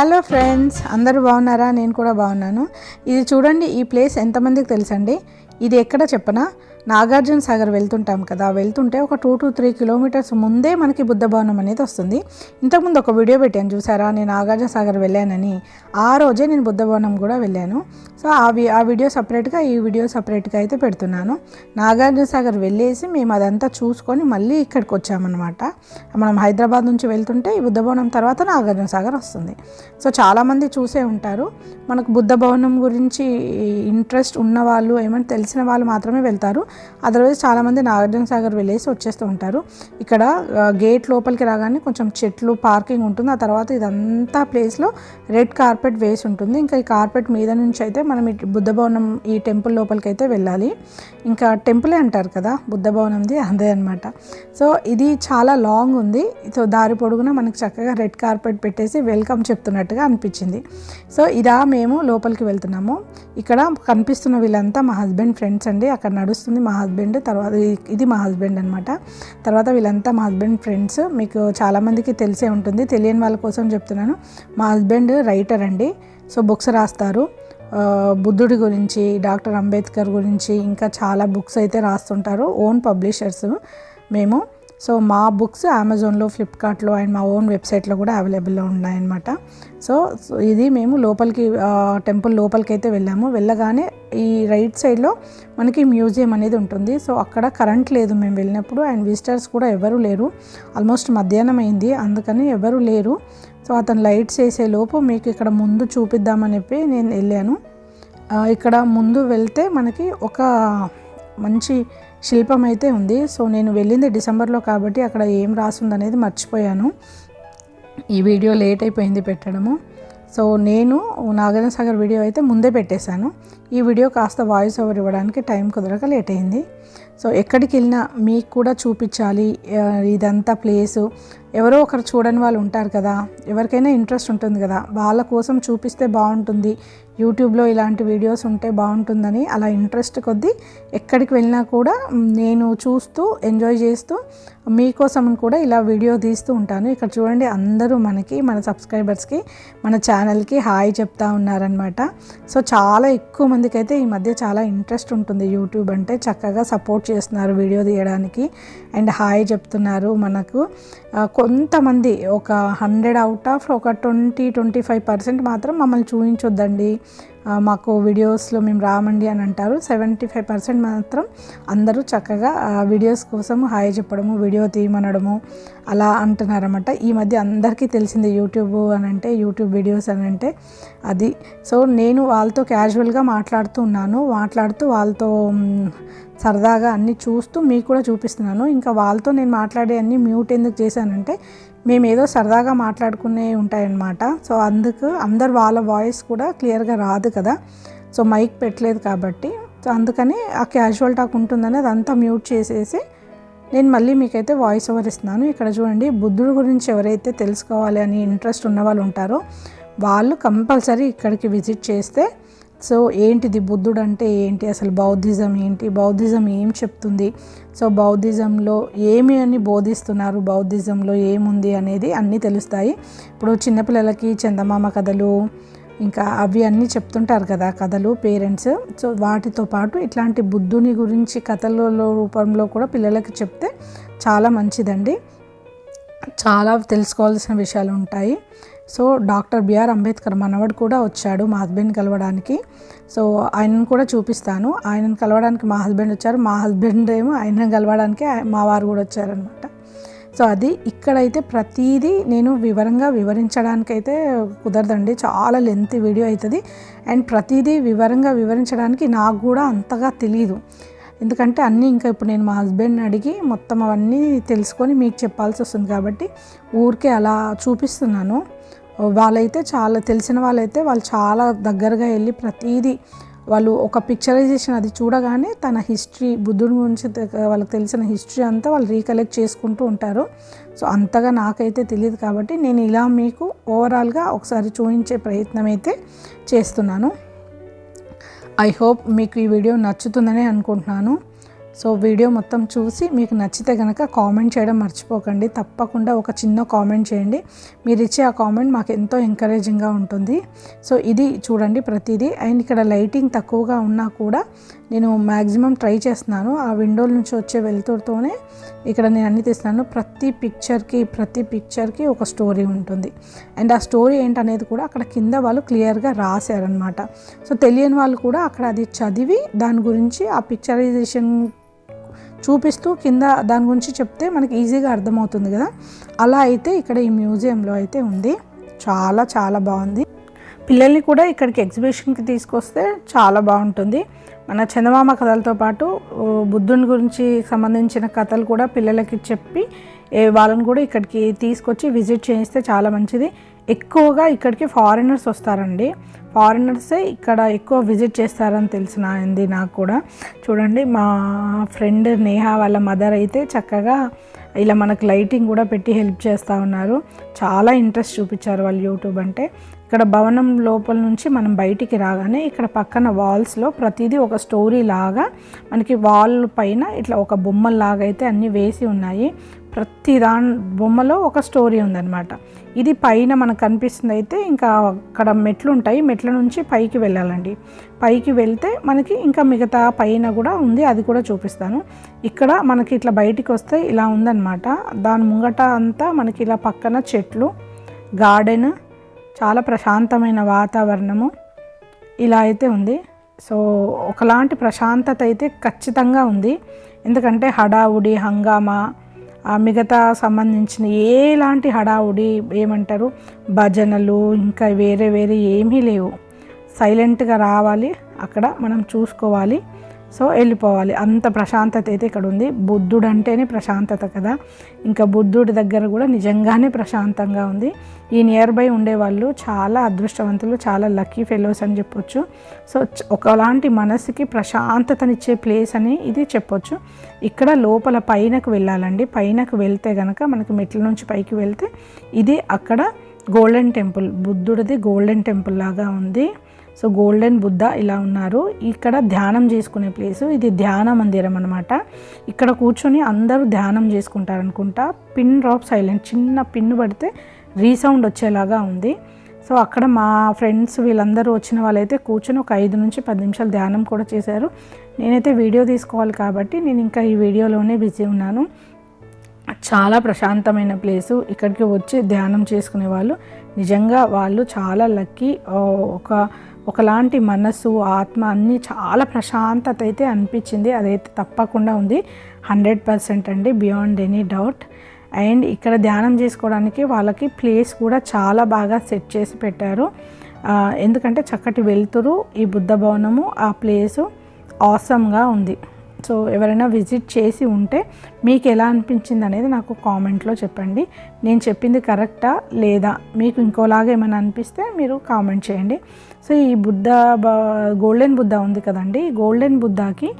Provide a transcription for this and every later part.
Hello friends అందరూ బాగున్నారా? నేను కూడా బాగున్నాను. ఇది చూడండి ఈ ప్లేస్ ఎంతమందికి తెలుసండి? ఇది ఎక్కడ చెప్పనా? నాగార్జున సాగర్ వెళ్తుంటాం కదా వెళ్తుంటే ఒక టూ టు త్రీ కిలోమీటర్స్ ముందే మనకి బుద్ధ భవనం అనేది వస్తుంది. ఇంతకుముందు ఒక వీడియో పెట్టాను చూసారా నేను నాగార్జున సాగర్ వెళ్ళానని. ఆ రోజే నేను బుద్ధ భవనం కూడా వెళ్ళాను. సో ఆ వి ఆ వీడియో సపరేట్గా ఈ వీడియో సపరేట్గా అయితే పెడుతున్నాను. నాగార్జున సాగర్ వెళ్ళేసి మేము అదంతా చూసుకొని మళ్ళీ ఇక్కడికి వచ్చామన్నమాట. మనం హైదరాబాద్ నుంచి వెళ్తుంటే ఈ బుద్ధ భవనం తర్వాత నాగార్జున సాగర్ వస్తుంది. సో చాలామంది చూసే ఉంటారు. మనకు బుద్ధ భవనం గురించి ఇంట్రెస్ట్ ఉన్న వాళ్ళు ఏమైనా తెలిసిన వాళ్ళు మాత్రమే వెళ్తారు. అదర్వైజ్ చాలామంది నాగార్జున సాగర్ వెళ్ళేసి వచ్చేస్తూ ఉంటారు. ఇక్కడ గేట్ లోపలికి రాగానే కొంచెం చెట్లు పార్కింగ్ ఉంటుంది. ఆ తర్వాత ఇదంతా ప్లేస్లో రెడ్ కార్పెట్ వేసి ఉంటుంది. ఇంకా ఈ కార్పెట్ మీద నుంచి అయితే మనం ఈ బుద్ధ భవనం ఈ టెంపుల్ లోపలికి అయితే వెళ్ళాలి. ఇంకా టెంపులే అంటారు కదా బుద్ధ భవనంది అదే అనమాట సో ఇది చాలా లాంగ్ ఉంది. సో దారి పొడుగున మనకి చక్కగా రెడ్ కార్పెట్ పెట్టేసి వెల్కమ్ చెప్తున్నట్టుగా అనిపించింది. సో ఇదా మేము లోపలికి వెళ్తున్నాము. ఇక్కడ కనిపిస్తున్న వీళ్ళంతా మా హస్బెండ్ ఫ్రెండ్స్ అండి. అక్కడ నడుస్తుంది మా హస్బెండ్ తర్వాత ఇది మా హస్బెండ్ అనమాట తర్వాత వీళ్ళంతా మా హస్బెండ్ ఫ్రెండ్స్ మీకు చాలామందికి తెలిసే ఉంటుంది. తెలియని వాళ్ళ కోసం చెప్తున్నాను. మా హస్బెండ్ రైటర్ అండి. సో బుక్స్ రాస్తారు. బుద్ధుడి గురించి డాక్టర్ అంబేద్కర్ గురించి ఇంకా చాలా బుక్స్ అయితే రాస్తుంటారు. ఓన్ పబ్లిషర్స్ మేము. సో మా బుక్స్ అమెజాన్లో ఫ్లిప్కార్ట్లో అండ్ మా ఓన్ వెబ్సైట్లో కూడా అవైలబుల్లో ఉన్నాయన్నమాట. సో సో ఇది మేము లోపలికి టెంపుల్ లోపలికి అయితే వెళ్ళాము. వెళ్ళగానే ఈ రైట్ సైడ్లో మనకి మ్యూజియం అనేది ఉంటుంది. సో అక్కడ కరెంట్ లేదు మేము వెళ్ళినప్పుడు అండ్ విజిటర్స్ కూడా ఎవరు లేరు. ఆల్మోస్ట్ మధ్యాహ్నం అయింది. అందుకని ఎవరు లేరు. సో అతను లైట్స్ వేసే లోపు మీకు ఇక్కడ ముందు చూపిద్దామని చెప్పి నేను వెళ్ళాను. ఇక్కడ ముందు వెళ్తే మనకి ఒక మంచి శిల్పం అయితే ఉంది. సో నేను వెళ్ళింది డిసెంబర్లో కాబట్టి అక్కడ ఏం రాసింది అనేది మర్చిపోయాను. ఈ వీడియో లేట్ అయిపోయింది పెట్టడము. సో నేను నాగార్జున సాగర్ వీడియో అయితే ముందే పెట్టేశాను. ఈ వీడియో కాస్త వాయిస్ ఓవర్ ఇవ్వడానికి టైం కుదరక లేట్ అయింది. సో ఎక్కడికి వెళ్ళినా మీకు కూడా చూపించాలి. ఇదంతా ప్లేసు. ఎవరో ఒకరు చూడని వాళ్ళు ఉంటారు కదా. ఎవరికైనా ఇంట్రెస్ట్ ఉంటుంది కదా. వాళ్ళ కోసం చూపిస్తే బాగుంటుంది. యూట్యూబ్లో ఇలాంటి వీడియోస్ ఉంటే బాగుంటుందని అలా ఇంట్రెస్ట్ కొద్దీ ఎక్కడికి వెళ్ళినా కూడా నేను చూస్తూ ఎంజాయ్ చేస్తూ మీకోసం కూడా ఇలా వీడియో తీస్తూ ఉంటాను. ఇక్కడ చూడండి అందరూ మనకి మన సబ్స్క్రైబర్స్కి మన ఛానల్కి హాయ్ చెప్తా ఉన్నారనమాట సో చాలా ఎక్కువ మందికి అయితే ఈ మధ్య చాలా ఇంట్రెస్ట్ ఉంటుంది యూట్యూబ్ అంటే. చక్కగా సపోర్ట్ చేస్తున్నారు వీడియో తీయడానికి. అండ్ హాయ్ చెప్తున్నారు మనకు. కొంతమంది ఒక హండ్రెడ్ అవుట్ ఆఫ్ ఒక ట్వంటీ ట్వంటీ ఫైవ్ పర్సెంట్ మాత్రం మమ్మల్ని చూపించొద్దండి మాకు వీడియోస్లో మేము రామండి అని అంటారు. సెవెంటీ ఫైవ్ పర్సెంట్ మాత్రం అందరూ చక్కగా వీడియోస్ కోసం హాయ్ చెప్పడము వీడియో తీయమనడము అలా అంటున్నారన్నమాట. ఈ మధ్య అందరికీ తెలిసింది యూట్యూబ్ అని అంటే యూట్యూబ్ వీడియోస్ అని అంటే అది. సో నేను వాళ్ళతో క్యాజువల్గా మాట్లాడుతూ ఉన్నాను. మాట్లాడుతూ వాళ్ళతో సరదాగా అన్నీ చూస్తూ మీకు కూడా చూపిస్తున్నాను. ఇంకా వాళ్ళతో నేను మాట్లాడే అన్ని మ్యూట్ ఎందుకు చేశానంటే మేము ఏదో సరదాగా మాట్లాడుకునే ఉంటాయన్నమాట. సో అందుకు అందరు వాళ్ళ వాయిస్ కూడా క్లియర్గా రాదు కదా. సో మైక్ పెట్టలేదు కాబట్టి. సో అందుకని ఆ క్యాజువల్ టాక్ ఉంటుందని అదంతా మ్యూట్ చేసేసి నేను మళ్ళీ మీకైతే వాయిస్ ఓవర్ ఇస్తున్నాను. ఇక్కడ చూడండి బుద్ధుడు గురించి ఎవరైతే తెలుసుకోవాలి అని ఇంట్రెస్ట్ ఉన్న వాళ్ళు ఉంటారో వాళ్ళు కంపల్సరీ ఇక్కడికి విజిట్ చేస్తే సో ఏంటిది బుద్ధుడు అంటే ఏంటి? అసలు బౌద్ధిజం ఏంటి? బౌద్ధిజం ఏం చెప్తుంది? సో బౌద్ధిజంలో ఏమి అని బోధిస్తున్నారు? బౌద్ధిజంలో ఏముంది అనేది అన్నీ తెలుస్తాయి. ఇప్పుడు చిన్నపిల్లలకి చందమామ కథలు ఇంకా అవి అన్నీ చెప్తుంటారు కదా కథలు పేరెంట్స్. సో వాటితో పాటు ఇట్లాంటి బుద్ధుని గురించి కథల రూపంలో కూడా పిల్లలకి చెప్తే చాలా మంచిదండి. చాలా తెలుసుకోవాల్సిన విషయాలు ఉంటాయి. సో డాక్టర్ బిఆర్ అంబేద్కర్ మనవడు కూడా వచ్చాడు మా హస్బెండ్ కలవడానికి. సో ఆయనను కూడా చూపిస్తాను. ఆయనను కలవడానికి మా హస్బెండ్ వచ్చారు. మా హస్బెండ్ ఏమో ఆయనను కలవడానికి మా వారు కూడా వచ్చారనమాట సో అది ఇక్కడైతే ప్రతిదీ నేను వివరంగా వివరించడానికైతే కుదరదండి. చాలా లెంత్ వీడియో అవుతుంది. అండ్ ప్రతిదీ వివరంగా వివరించడానికి నాకు కూడా అంతగా తెలియదు ఎందుకంటే అన్నీ ఇంకా ఇప్పుడు నేను మా హస్బెండ్ని అడిగి మొత్తం అవన్నీ తెలుసుకొని మీకు చెప్పాల్సి వస్తుంది కాబట్టి ఊరికే అలా చూపిస్తున్నాను. వాళ్ళైతే చాలా తెలిసిన వాళ్ళైతే వాళ్ళు చాలా దగ్గరగా వెళ్ళి ప్రతిదీ వాళ్ళు ఒక పిక్చరైజేషన్ అది చూడగానే తన హిస్టరీ బుద్ధుడి గురించి వాళ్ళకి తెలిసిన హిస్టరీ అంతా వాళ్ళు రీకలెక్ట్ చేసుకుంటూ ఉంటారు. సో అంతగా నాకైతే తెలియదు కాబట్టి నేను ఇలా మీకు ఓవరాల్గా ఒకసారి చూపించే ప్రయత్నం అయితే చేస్తున్నాను. ఐ హోప్ మీకు ఈ వీడియో నచ్చుతుందని అనుకుంటున్నాను. సో వీడియో మొత్తం చూసి మీకు నచ్చితే కనుక కామెంట్ చేయడం మర్చిపోకండి. తప్పకుండా ఒక చిన్న కామెంట్ చేయండి. మీరు ఇచ్చే ఆ కామెంట్ మాకు ఎంతో ఎంకరేజింగ్గా ఉంటుంది. సో ఇది చూడండి ప్రతిదీ. అండ్ ఇక్కడ లైటింగ్ తక్కువగా ఉన్నా కూడా నేను మ్యాక్సిమం ట్రై చేస్తున్నాను. ఆ విండోల నుంచి వచ్చే వెలుతురుతోనే ఇక్కడ నేను అన్ని తీస్తున్నాను. ప్రతి పిక్చర్కి ప్రతి పిక్చర్కి ఒక స్టోరీ ఉంటుంది. అండ్ ఆ స్టోరీ ఏంటనేది కూడా అక్కడ కింద వాళ్ళు క్లియర్గా రాశారనమాట సో తెలియని వాళ్ళు కూడా అక్కడ అది చదివి దాని గురించి ఆ పిక్చరైజేషన్ చూపిస్తూ కింద దాని గురించి చెప్తే మనకి ఈజీగా అర్థమవుతుంది కదా. అలా అయితే ఇక్కడ ఈ మ్యూజియంలో అయితే ఉంది. చాలా చాలా బాగుంది. పిల్లల్ని కూడా ఇక్కడికి ఎగ్జిబిషన్కి తీసుకొస్తే చాలా బాగుంటుంది. మన చందమామ కథలతో పాటు బుద్ధుని గురించి సంబంధించిన కథలు కూడా పిల్లలకి చెప్పి వాళ్ళని కూడా ఇక్కడికి తీసుకొచ్చి విజిట్ చేయిస్తే చాలా మంచిది. ఎక్కువగా ఇక్కడికి ఫారినర్స్ వస్తారండి. ఫారినర్సే ఇక్కడ ఎక్కువ విజిట్ చేస్తారని తెలిసినది నాకు కూడా. చూడండి మా ఫ్రెండ్ నేహ వాళ్ళ మదర్ అయితే చక్కగా ఇలా మనకు లైటింగ్ కూడా పెట్టి హెల్ప్ చేస్తూ ఉన్నారు. చాలా ఇంట్రెస్ట్ చూపించారు వాళ్ళు యూట్యూబ్ అంటే. ఇక్కడ భవనం లోపల నుంచి మనం బయటికి రాగానే ఇక్కడ పక్కన వాల్స్లో ప్రతిదీ ఒక స్టోరీ లాగా మనకి వాల్ పైన ఇట్లా ఒక బొమ్మలాగా అయితే అన్నీ వేసి ఉన్నాయి. ప్రతి దాని బొమ్మలో ఒక స్టోరీ ఉందన్నమాట. ఇది పైన మనకు కనిపిస్తుంది అయితే ఇంకా అక్కడ మెట్లు ఉంటాయి మెట్ల నుంచి పైకి వెళ్ళాలండి. పైకి వెళ్తే మనకి ఇంకా మిగతా పైన కూడా ఉంది. అది కూడా చూపిస్తాను. ఇక్కడ మనకి ఇట్లా బయటికి వస్తే ఇలా ఉందన్నమాట. దాని ముంగట అంతా మనకి ఇలా పక్కన చెట్లు గార్డెన్ చాలా ప్రశాంతమైన వాతావరణము ఇలా అయితే ఉంది. సో ఒకలాంటి ప్రశాంతత అయితే ఖచ్చితంగా ఉంది. ఎందుకంటే హడావుడి హంగామా మిగతా సంబంధించిన ఏలాంటి హడావుడి ఏమంటారు? భజనలు ఇంకా వేరే వేరే ఏమీ లేవు. సైలెంట్గా రావాలి. అక్కడ మనం చూసుకోవాలి. సో వెళ్ళిపోవాలి. అంత ప్రశాంతత అయితే ఇక్కడ ఉంది. బుద్ధుడు అంటేనే ప్రశాంతత కదా. ఇంకా బుద్ధుడి దగ్గర కూడా నిజంగానే ప్రశాంతంగా ఉంది. ఈ నియర్ బై ఉండేవాళ్ళు చాలా అదృష్టవంతులు చాలా లక్కీ ఫెలోస్ అని చెప్పొచ్చు. సో ఒకలాంటి మనసుకి ప్రశాంతతనిచ్చే ప్లేస్ అని ఇది చెప్పొచ్చు. ఇక్కడ లోపల పైనకు వెళ్ళాలండి. పైనకు వెళ్తే కనుక మనకి మెట్ల నుంచి పైకి వెళ్తే ఇది అక్కడ గోల్డెన్ టెంపుల్ బుద్ధుడిది గోల్డెన్ టెంపుల్ లాగా ఉంది. సో గోల్డెన్ బుద్ధ ఇలా ఉన్నారు. ఇక్కడ ధ్యానం చేసుకునే ప్లేసు. ఇది ధ్యాన మందిరం అనమాట ఇక్కడ కూర్చొని అందరూ ధ్యానం చేసుకుంటారు అనుకుంటా పిన్ డ్రాప్ సైలెంట్. చిన్న పిన్ పడితే రీసౌండ్ వచ్చేలాగా ఉంది. సో అక్కడ మా ఫ్రెండ్స్ వీళ్ళందరూ వచ్చిన వాళ్ళైతే కూర్చొని ఒక ఐదు నుంచి పది నిమిషాలు ధ్యానం కూడా చేశారు. నేనైతే వీడియో తీసుకోవాలి కాబట్టి నేను ఇంకా ఈ వీడియోలోనే బిజీ ఉన్నాను. చాలా ప్రశాంతమైన ప్లేసు. ఇక్కడికి వచ్చి ధ్యానం చేసుకునే వాళ్ళు. నిజంగా వాళ్ళు చాలా లక్కీ. ఒక ఒకలాంటి మనసు ఆత్మ అన్నీ చాలా ప్రశాంతత అయితే అనిపించింది. అదైతే తప్పకుండా ఉంది. హండ్రెడ్ పర్సెంట్ అండి. Beyond any doubt. అండ్ ఇక్కడ ధ్యానం చేసుకోవడానికి వాళ్ళకి ప్లేస్ కూడా చాలా బాగా సెట్ చేసి పెట్టారు. ఎందుకంటే చక్కటి వెలుతురు ఈ బుద్ధ భవనము ఆ ప్లేసు ఆసమ్గా ఉంది. సో ఎవరైనా విజిట్ చేసి ఉంటే మీకు ఎలా అనిపించింది అనేది నాకు కామెంట్లో చెప్పండి. నేను చెప్పింది కరెక్టా లేదా? మీకు ఇంకోలాగా ఏమైనా అనిపిస్తే మీరు కామెంట్ చేయండి. సో ఈ బుద్ధ బ- గోల్డెన్ బుద్ధ ఉంది కదండి. గోల్డెన్ బుద్ధకి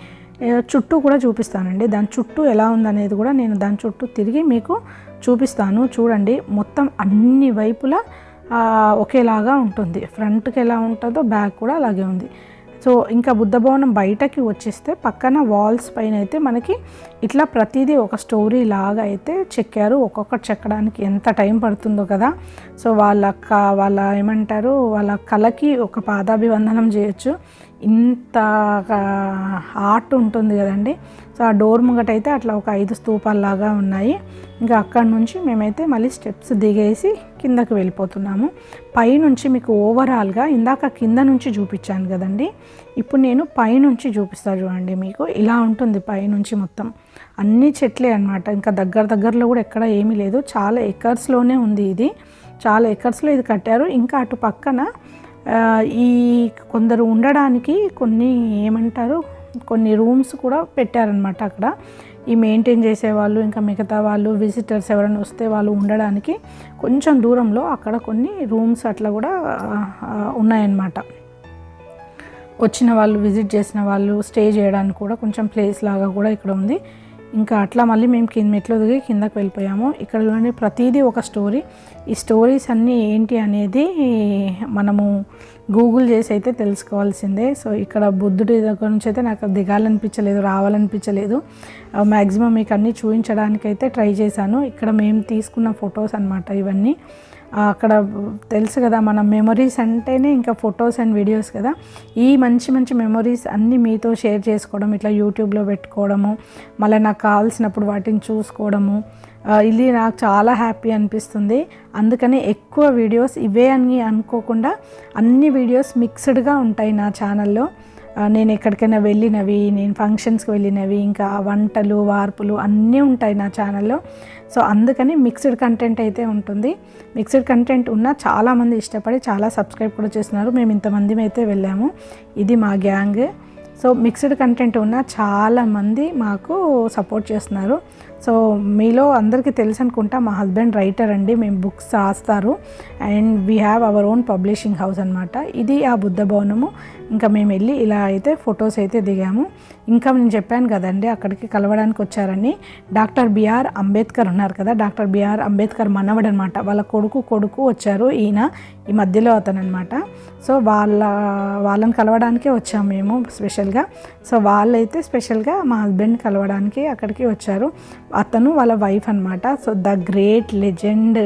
చుట్టూ కూడా చూపిస్తానండి. దాని చుట్టూ ఎలా ఉందనేది కూడా నేను దాని చుట్టూ తిరిగి మీకు చూపిస్తాను. చూడండి మొత్తం అన్ని వైపులా ఒకేలాగా ఉంటుంది. ఫ్రంట్కి ఎలా ఉంటుందో బ్యాక్ కూడా అలాగే ఉంది. సో ఇంకా బుద్ధ భవనం బయటకి వచ్చేస్తే పక్కన వాల్స్ పైన అయితే మనకి ఇట్లా ప్రతిదీ ఒక స్టోరీ లాగా అయితే చెక్కారు. ఒక్కొక్కటి చెక్కడానికి ఎంత టైం పడుతుందో కదా. సో వాళ్ళ క వాళ్ళ ఏమంటారు వాళ్ళ కళకి ఒక పాదాభివందనం చేయొచ్చు. ఇంత ఆర్ట్ ఉంటుంది కదండి. సో ఆ డోర్ ముంగట అయితే అట్లా ఒక ఐదు స్తూపాల్లాగా ఉన్నాయి. ఇంకా అక్కడ నుంచి మేమైతే మళ్ళీ స్టెప్స్ దిగేసి కిందకి వెళ్ళిపోతున్నాము. పైనుంచి మీకు ఓవరాల్గా ఇందాక కింద నుంచి చూపించాను కదండి. ఇప్పుడు నేను పైనుంచి చూపిస్తాను చూడండి మీకు. ఇలా ఉంటుంది పైనుంచి మొత్తం. అన్ని చెట్లే అన్నమాట. ఇంకా దగ్గర దగ్గరలో కూడా ఎక్కడ ఏమీ లేదు. చాలా ఎకర్స్లోనే ఉంది ఇది. చాలా ఎకర్స్లో ఇది కట్టారు. ఇంకా అటు పక్కన ఈ కొందరు ఉండడానికి కొన్ని ఏమంటారు? కొన్ని రూమ్స్ కూడా పెట్టారనమాట అక్కడ. ఈ మెయింటైన్ చేసేవాళ్ళు ఇంకా మిగతా వాళ్ళు విజిటర్స్ ఎవరైనా వస్తే వాళ్ళు ఉండడానికి కొంచెం దూరంలో అక్కడ కొన్ని రూమ్స్ అట్లా కూడా ఉన్నాయన్నమాట. వచ్చిన వాళ్ళు విజిట్ చేసిన వాళ్ళు స్టే చేయడానికి కూడా కొంచెం ప్లేస్ లాగా కూడా ఇక్కడ ఉంది. ఇంకా అట్లా మళ్ళీ మేము కింద మెట్లు దిగి కిందకు వెళ్ళిపోయాము. ఇక్కడ చూడండి ప్రతిదీ ఒక స్టోరీ. ఈ స్టోరీస్ అన్నీ ఏంటి అనేది మనము గూగుల్ చేసి అయితే తెలుసుకోవాల్సిందే. సో ఇక్కడ బుద్ధుడి దగ్గర నుంచి అయితే నాకు దిగాలనిపించలేదు రావాలనిపించలేదు. మ్యాక్సిమం మీకు అన్నీ చూపించడానికైతే ట్రై చేశాను. ఇక్కడ మేము తీసుకున్న ఫొటోస్ అనమాట ఇవన్నీ. అక్కడ తెలుసు కదా మన మెమొరీస్ అంటేనే ఇంకా ఫొటోస్ అండ్ వీడియోస్ కదా. ఈ మంచి మంచి మెమొరీస్ అన్నీ మీతో షేర్ చేసుకోవడం ఇట్లా యూట్యూబ్లో పెట్టుకోవడము మళ్ళీ నాకు కావాల్సినప్పుడు వాటిని చూసుకోవడము ఇది నాకు చాలా హ్యాపీ అనిపిస్తుంది. అందుకని ఎక్కువ వీడియోస్ ఇవే అని అనుకోకుండా అన్ని వీడియోస్ మిక్స్డ్గా ఉంటాయి నా ఛానల్లో నేను ఎక్కడికైనా వెళ్ళినవి నేను ఫంక్షన్స్కి వెళ్ళినవి ఇంకా వంటలు వార్పులు అన్నీ ఉంటాయి నా ఛానల్లో సో అందుకని మిక్స్డ్ కంటెంట్ అయితే ఉంటుంది. మిక్స్డ్ కంటెంట్ ఉన్న చాలామంది ఇష్టపడి చాలా సబ్స్క్రైబ్ కూడా చేస్తున్నారు. మేము ఇంతమంది అయితే వెళ్ళాము. ఇది మా గ్యాంగ్ సో మిక్స్డ్ కంటెంట్ ఉన్న చాలామంది మాకు సపోర్ట్ చేస్తున్నారు. సో మీలో అందరికీ తెలుసు అనుకుంటా మా హస్బెండ్ రైటర్ అండి మేము బుక్స్ రాస్తారు. And we have our own publishing house అనమాట ఇది ఆ బుద్ధ భవనము. ఇంకా మేము వెళ్ళి ఇలా అయితే ఫొటోస్ అయితే దిగాము. ఇంకా నేను చెప్పాను కదండి అక్కడికి కలవడానికి వచ్చారని. డాక్టర్ బిఆర్ అంబేద్కర్ ఉన్నారు కదా డాక్టర్ బిఆర్ అంబేద్కర్ మనవడు అనమాట వాళ్ళ కొడుకు కొడుకు వచ్చారు ఈయన ఈ మధ్యలో అతను అనమాట సో వాళ్ళ వాళ్ళని కలవడానికే వచ్చాము మేము స్పెషల్గా సో వాళ్ళైతే స్పెషల్గా మా హస్బెండ్ కలవడానికి అక్కడికి వచ్చారు. అతను వాళ్ళ వైఫ్ అనమాట సో ద గ్రేట్ లెజెండ్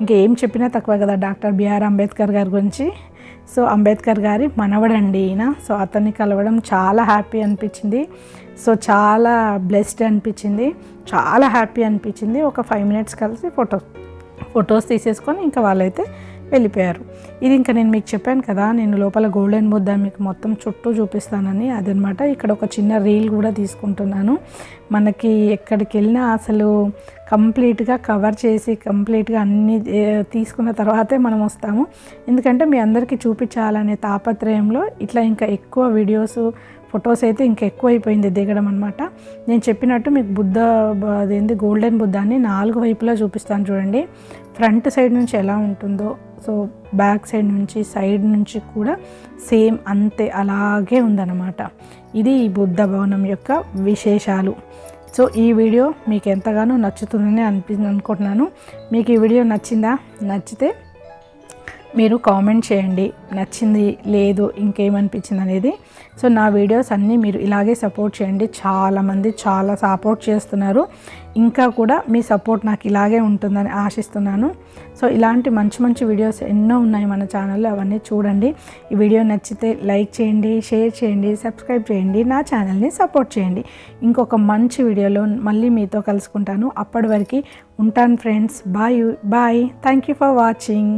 ఇంకేం చెప్పినా తక్కువ కదా డాక్టర్ బిఆర్ అంబేద్కర్ గారి గురించి? సో అంబేద్కర్ గారి మనవడండి ఈయన. సో అతన్ని కలవడం చాలా హ్యాపీ అనిపించింది. సో చాలా బ్లెస్డ్ అనిపించింది. చాలా హ్యాపీ అనిపించింది. ఒక ఫైవ్ మినిట్స్ కలిసి ఫోటో ఫొటోస్ తీసేసుకొని ఇంకా వాళ్ళైతే వెళ్ళిపోయారు. ఇది ఇంకా నేను మీకు చెప్పాను కదా నేను లోపల గోల్డెన్ బుద్ధ మీకు మొత్తం చుట్టూ చూపిస్తానని. అదనమాట ఇక్కడ ఒక చిన్న రీల్ కూడా తీసుకుంటున్నాను. మనకి ఎక్కడికి వెళ్ళినా అసలు కంప్లీట్గా కవర్ చేసి కంప్లీట్గా అన్ని తీసుకున్న తర్వాతే మనం వస్తాము. ఎందుకంటే మీ అందరికీ చూపించాలనే తాపత్రయంలో ఇట్లా ఇంకా ఎక్కువ వీడియోస్ ఫొటోస్ అయితే ఇంకా ఎక్కువ అయిపోయింది దిగడం అనమాట నేను చెప్పినట్టు మీకు బుద్ధ అదేంది గోల్డెన్ బుద్ధాన్ని నాలుగు వైపులా చూపిస్తాను చూడండి. ఫ్రంట్ సైడ్ నుంచి ఎలా ఉంటుందో. సో బ్యాక్ సైడ్ నుంచి సైడ్ నుంచి కూడా సేమ్ అంతే అలాగే ఉందన్నమాట. ఇది ఈ బుద్ధ భవనం యొక్క విశేషాలు. సో ఈ వీడియో మీకు ఎంతగానో నచ్చుతుందని అనిపి అనుకుంటున్నాను. మీకు ఈ వీడియో నచ్చిందా? నచ్చితే మీరు కామెంట్ చేయండి. నచ్చింది లేదు ఇంకేమనిపించింది అనేది. సో నా వీడియోస్ అన్నీ మీరు ఇలాగే సపోర్ట్ చేయండి. చాలామంది చాలా సపోర్ట్ చేస్తున్నారు. ఇంకా కూడా మీ సపోర్ట్ నాకు ఇలాగే ఉంటుందని ఆశిస్తున్నాను. సో ఇలాంటి మంచి మంచి వీడియోస్ ఎన్నో ఉన్నాయి మన ఛానల్లో. అవన్నీ చూడండి. ఈ వీడియో నచ్చితే లైక్ చేయండి షేర్ చేయండి సబ్స్క్రైబ్ చేయండి నా ఛానల్ని సపోర్ట్ చేయండి. ఇంకొక మంచి వీడియోలో మళ్ళీ మీతో కలుసుకుంటాను. అప్పటి వరకు ఉంటాను friends. Bye bye thank you for watching